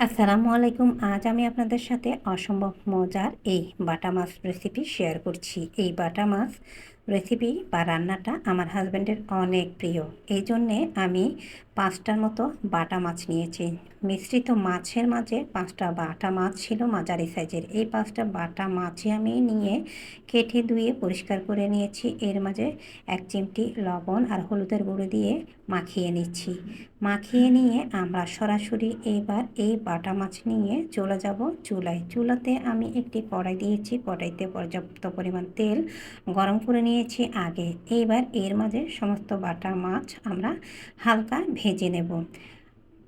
আসসালামু আলাইকুম। আজ আমি আপনাদের সাথে অসম্ভব মজার এই বাটা মাছ রেসিপি শেয়ার করছি। এই বাটা মাছ রেসিপি বা রান্নাটা আমার হাজব্যান্ডের অনেক প্রিয়। এই জন্যে আমি পাঁচটার মতো বাটা মাছ নিয়েছি। মিশ্রিত মাছের মাঝে পাঁচটা বাটা মাছ ছিল মাঝারি সাইজের। এই পাঁচটা বাটা মাছই আমি নিয়ে কেটে ধুয়ে পরিষ্কার করে নিয়েছি। এর মাঝে এক চিমটি লবণ আর হলুদের গুঁড়ো দিয়ে মাখিয়ে নিচ্ছি। মাখিয়ে নিয়ে আমরা সরাসরি এবার এই বাটা মাছ নিয়ে চলে যাব চুলায়। চুলাতে আমি একটি কড়াই দিয়েছি। কড়াইতে পর্যাপ্ত পরিমাণ তেল গরম করে নিয়েছি আগে। এইবার এর মাঝে সমস্ত বাটা মাছ আমরা হালকা ভেজে নেব।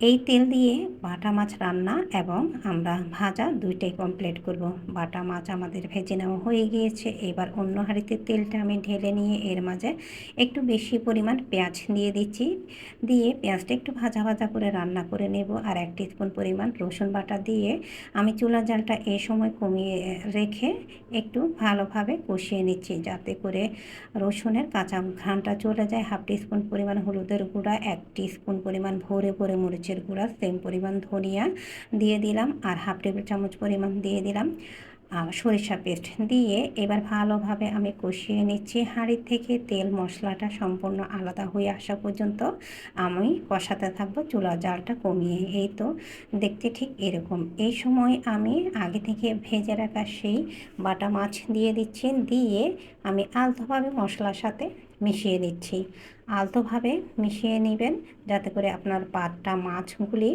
এই তেল দিয়ে বাটা মাছ রান্না এবং আমরা ভাজা দুইটাই কমপ্লিট করব। বাটা মাছ আমাদের ভেজে নেওয়া হয়ে গিয়েছে। এবার অন্য হাঁড়িতে তেলটা আমি ঢেলে নিয়ে এর মাঝে একটু বেশি পরিমাণ পেঁয়াজ দিয়ে দিচ্ছি। দিয়ে পেঁয়াজটা একটু ভাজা ভাজা করে রান্না করে নেব আর এক স্পুন পরিমাণ রসুন বাটা দিয়ে আমি চুলা জালটা এই সময় কমিয়ে রেখে একটু ভালোভাবে কষিয়ে নিচ্ছি যাতে করে রসুনের কাঁচা ঘ্রানটা চলে যায়। হাফ স্পুন পরিমাণ হলুদের গুঁড়া, এক স্পুন পরিমাণ ভরে ভরে মরিচ মরিচের গুঁড়া সেম পরিমাণ ধনিয়া দিয়ে দিলাম আর হাফ টেবিল চামচ পরিমাণ দিয়ে দিলাম সরিষা পেস্ট দিয়ে এবার ভালোভাবে আমি কষিয়ে নিচ্ছি। হাঁড়ির থেকে তেল, মশলাটা সম্পূর্ণ আলাদা হয়ে আসা পর্যন্ত আমি কষাতে থাকব চুলা জালটা কমিয়ে। এই তো, দেখতে ঠিক এরকম। এই সময় আমি আগে থেকে ভেজে রাখা সেই বাটা মাছ দিয়ে দিচ্ছি। দিয়ে আমি আলতোভাবে মশলার সাথে মিশিয়ে দিচ্ছি আলতোভাবে মিশিয়ে নেবেন যাতে করে আপনার পাতটা মাছগুলি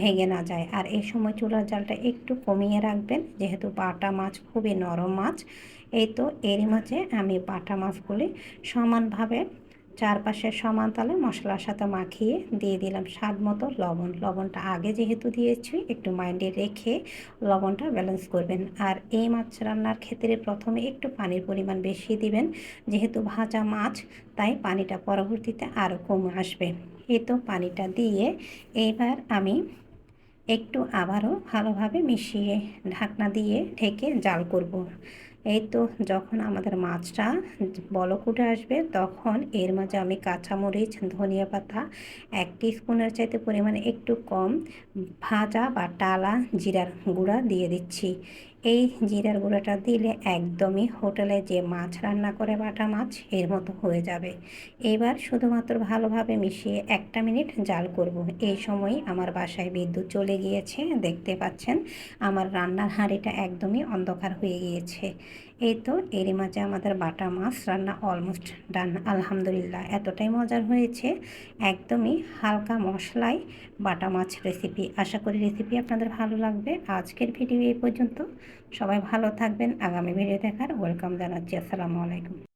ভেঙে না যায়। আর এই সময় চুলার জালটা একটু কমিয়ে রাখবেন, যেহেতু বাটা মাছ খুবই নরম মাছ, এই তো এরই মাঝে আমি বাটা মাছগুলি সমানভাবে চারপাশে সমান তালে মশলার সাথে মাখিয়ে দিয়ে দিলাম স্বাদ মতো লবণ। লবণটা আগে যেহেতু দিয়েছি, একটু মাইন্ডে রেখে লবণটা ব্যালেন্স করবেন। আর এই মাছ রান্নার ক্ষেত্রে প্রথমে একটু পানির পরিমাণ বেশি দিবেন। যেহেতু ভাজা মাছ, তাই পানিটা পরবর্তীতে আরও কমে আসবে। এই তো পানিটা দিয়ে এবার আমি একটু আবারও ভালোভাবে মিশিয়ে ঢাকনা দিয়ে ঢেকে জাল করব। এই তো যখন আমাদের মাছটা বলক উঠে আসবে, তখন এর মাঝে আমি কাঁচামরিচ, ধনিয়া পাতা, এক স্পুনের চাইতে পরিমাণে একটু কম, ভাজা বা টালা জিরার গুঁড়া দিয়ে দিচ্ছি। এই জিরার গুঁড়াটা দিলে একদমই হোটেলে যে মাছ রান্না করে বাটা মাছ, এর মতো হয়ে যাবে। এবার শুধুমাত্র ভালোভাবে মিশিয়ে একটা মিনিট জাল করব। এই সময় আমার বাসায় বিদ্যুৎ চলে গিয়েছে, দেখতে পাচ্ছেন? আমার রান্নার হাঁড়িটা একদমই অন্ধকার হয়ে গিয়েছে। এই তো এরই মাঝে আমাদের বাটা মাছ রান্না অলমোস্ট ডান আলহামদুলিল্লাহ। এতটাই মজার হয়েছে, একদমই হালকা মশলায় বাটা মাছ রেসিপি আশা করি রেসিপি আপনাদের ভালো লাগবে। আজকের ভিডিও এই পর্যন্ত। সবাই ভালো থাকবেন। আগামী ভিডিও দেখার ওয়েলকাম জানাচ্ছি। আসসালামু আলাইকুম।